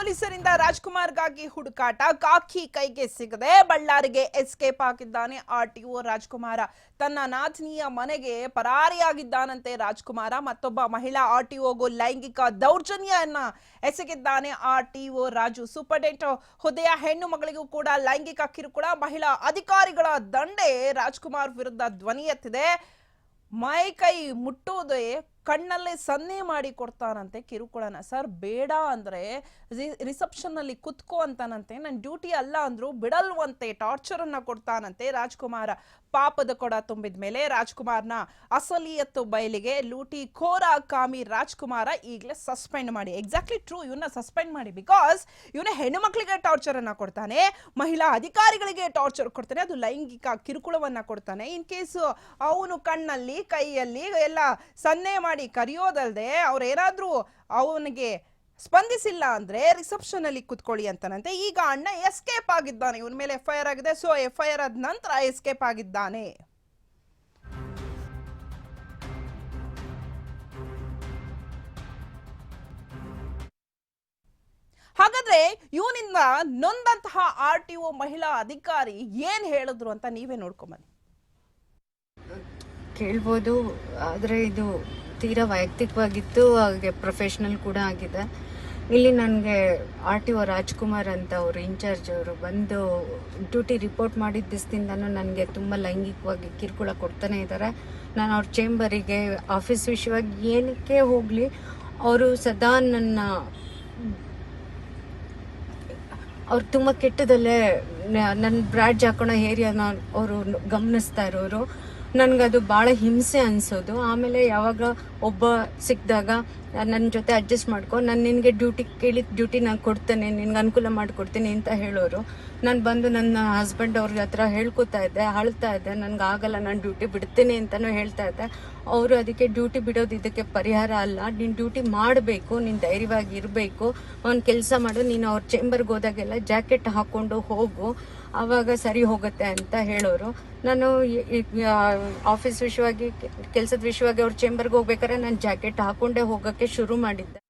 ಪೊಲೀಸರಿಂದ ರಾಜ್ಕುಮಾರ್ಗಾಗಿ ಹುಡುಕಾಟ ಕಾಕಿ ಕೈಗೆ ಸಿಗದೆ ಬಳ್ಳಾರಿಗೆ ಎಸ್ಕೇಪ್ ಆಗಿದ್ದಾನೆ ಒ ರಾಜ್ಕುಮಾರ. ತನ್ನ ನಾಥನಿಯ ಮನೆಗೆ ಪರಾರಿಯಾಗಿದ್ದಾನಂತೆ ರಾಜ್ಕುಮಾರ. ಮತ್ತೊಬ್ಬ ಮಹಿಳಾ ಆರ್ ಟಿ ಒಗೂ ಲೈಂಗಿಕ ದೌರ್ಜನ್ಯನ್ನ ಎಸಗಿದ್ದಾನೆ ಒ ರಾಜು. ಸೂಪರ್ಡೆಂಟ್ ಹುದ್ದೆಯ ಹೆಣ್ಣು ಮಗಳಿಗೂ ಕೂಡ ಲೈಂಗಿಕ ಕಿರುಕುಳ. ಮಹಿಳಾ ಅಧಿಕಾರಿಗಳ ದಂಡೆ ರಾಜ್ಕುಮಾರ್ ವಿರುದ್ಧ ಧ್ವನಿ ಎತ್ತಿದೆ. ಮೈ ಕೈ ಮುಟ್ಟುವುದೇ ಕಣ್ಣಲ್ಲೇ ಸನ್ನೆ ಮಾಡಿ ಕೊಡ್ತಾನಂತೆ ಕಿರುಕುಳನ. ಸರ್, ಬೇಡ ಅಂದರೆ ರಿಸೆಪ್ಷನ್ ಅಲ್ಲಿ ಕುತ್ಕೋ ಅಂತಾನಂತೆ. ನನ್ನ ಡ್ಯೂಟಿ ಅಲ್ಲ ಅಂದ್ರು ಬಿಡಲ್ವಂತೆ, ಟಾರ್ಚರನ್ನು ಕೊಡ್ತಾನಂತೆ ರಾಜ್ಕುಮಾರ. ಪಾಪದ ಕೊಡ ತುಂಬಿದ ಮೇಲೆ ರಾಜ್ಕುಮಾರ್ನ ಅಸಲಿಯತ್ತು ಬಯಲಿಗೆ ಲೂಟಿ ಖೋರ ಕಾಮಿ ರಾಜ್ಕುಮಾರ ಈಗಲೇ ಸಸ್ಪೆಂಡ್ ಮಾಡಿ. ಎಕ್ಸಾಕ್ಟ್ಲಿ ಟ್ರೂ ಇವನ್ನ ಸಸ್ಪೆಂಡ್ ಮಾಡಿ ಬಿಕಾಸ್ ಇವನ ಹೆಣ್ಣು ಮಕ್ಕಳಿಗೆ ಟಾರ್ಚರ್ ಅನ್ನ ಕೊಡ್ತಾನೆ, ಮಹಿಳಾ ಅಧಿಕಾರಿಗಳಿಗೆ ಟಾರ್ಚರ್ ಕೊಡ್ತಾನೆ, ಅದು ಲೈಂಗಿಕ ಕಿರುಕುಳವನ್ನ ಕೊಡ್ತಾನೆ. ಇನ್ ಕೇಸ್ ಅವನು ಕಣ್ಣಲ್ಲಿ, ಕೈಯಲ್ಲಿ ಎಲ್ಲ ಸನ್ನೆ ಮಾಡಿ ಕರೆಯೋದಲ್ದೆ ಅವ್ರೇನಾದ್ರೂ ಅವನಿಗೆ ಸ್ಪಂದಿಸಿಲ್ಲ ಅಂದ್ರೆ ರಿಸೆಪ್ಷನ್ ಅಲ್ಲಿ ಕುತ್ಕೊಳ್ಳಿ ಅಂತನಂತೆ. ಈಗ ಅಣ್ಣ ಎಸ್ಕೇಪ್ ಆಗಿದ್ದಾನೆ. ಇವನ ಮೇಲೆ ಎಫ್ ಐ ಆರ್ ಆಗಿದೆ. ಸೊ ಎಫ್ ಐ ಆರ್ ಆದ ನಂತರ ಎಸ್ಕೇಪ್ ಆಗಿದ್ದಾನೆ. ಹಾಗಾದ್ರೆ ಇವನಿಂದ ನೊಂದಂತಹ ಆರ್ ಟಿ ಒ ಮಹಿಳಾ ಅಧಿಕಾರಿ ಏನ್ ಹೇಳಿದ್ರು ಅಂತ ನೀವೇ ನೋಡ್ಕೊಂಬನ್ನಿ ಕೇಳ್ಬೋದು. ಆದರೆ ಇದು ತೀರಾ ವೈಯಕ್ತಿಕವಾಗಿತ್ತು, ಹಾಗೆ ಪ್ರೊಫೆಷ್ನಲ್ ಕೂಡ ಆಗಿದೆ. ಇಲ್ಲಿ ನನಗೆ ಆರ್ ಟಿ ಒ ರಾಜ್ಕುಮಾರ್ ಅಂತ ಅವರು ಇನ್ಚಾರ್ಜ್ ಅವರು ಬಂದು ಡ್ಯೂಟಿ ರಿಪೋರ್ಟ್ ಮಾಡಿದ ದಿವಸದಿಂದನೂ ನನಗೆ ತುಂಬ ಲೈಂಗಿಕವಾಗಿ ಕಿರುಕುಳ ಕೊಡ್ತಾನೆ ಇದ್ದಾರೆ ನಾನು ಅವ್ರ ಚೇಂಬರಿಗೆ ಆಫೀಸ್ ವಿಷಯವಾಗಿ ಏನಕ್ಕೆ ಹೋಗಲಿ, ಅವರು ಸದಾ ನನ್ನ ಅವ್ರು ತುಂಬ ಕೆಟ್ಟದಲ್ಲೇ ನನ್ನ ಬ್ರಾಡ್ಜ್ ಹಾಕೊಳೋ ಏರಿಯಾನ ಅವರು ಗಮನಿಸ್ತಾ ಇರೋರು. ನನಗದು ಭಾಳ ಹಿಂಸೆ ಅನಿಸೋದು. ಆಮೇಲೆ ಯಾವಾಗ ಒಬ್ಬ ಸಿಕ್ಕಿದಾಗ ನನ್ನ ಜೊತೆ ಅಡ್ಜಸ್ಟ್ ಮಾಡ್ಕೊ, ನಾನು ನಿನಗೆ ಡ್ಯೂಟಿ ಕೇಳಿದ ಡ್ಯೂಟಿ ನಾನು ಕೊಡ್ತೇನೆ, ನಿನ್ಗೆ ಅನುಕೂಲ ಮಾಡಿಕೊಡ್ತೀನಿ ಅಂತ ಹೇಳೋರು. ನಾನು ಬಂದು ನನ್ನ ಹಸ್ಬೆಂಡ್ ಅವ್ರ ಹತ್ರ ಹೇಳ್ಕೊತಾ ಇದ್ದೆ, ಅಳ್ತಾ ಇದ್ದೆ, ನನಗೆ ಆಗಲ್ಲ, ನಾನು ಡ್ಯೂಟಿ ಬಿಡ್ತೀನಿ ಅಂತಲೂ ಹೇಳ್ತಾ ಇದ್ದೆ. ಅವರು ಅದಕ್ಕೆ ಡ್ಯೂಟಿ ಬಿಡೋದು ಇದಕ್ಕೆ ಪರಿಹಾರ ಅಲ್ಲ. ನೀನು ಡ್ಯೂಟಿ ಮಾಡಬೇಕು, ನೀನು ಧೈರ್ಯವಾಗಿ ಇರಬೇಕು. ಅವ್ನು ಕೆಲಸ ಮಾಡು, ನೀನು ಅವ್ರ ಚೇಂಬರ್ಗೆ ಹೋದಾಗೆಲ್ಲ ಜಾಕೆಟ್ ಹಾಕ್ಕೊಂಡು ಹೋಗು. ಆವಾಗ ಸರಿ ಹೋಗುತ್ತೆ ಅಂತ ಹೇಳೋರು. ನಾನು ಆಫೀಸ್ ವಿಷಯವಾಗಿ, ಕೆಲಸದ ವಿಷಯವಾಗಿ ಅವ್ರ ಚೇಂಬರ್ಗೆ ಹೋಗ್ಬೇಕಾದ್ರೆ ನಾನು ಜಾಕೆಟ್ ಹಾಕೊಂಡೇ ಹೋಗೋಕ್ಕೆ ಶುರು ಮಾಡಿದ್ದೆ.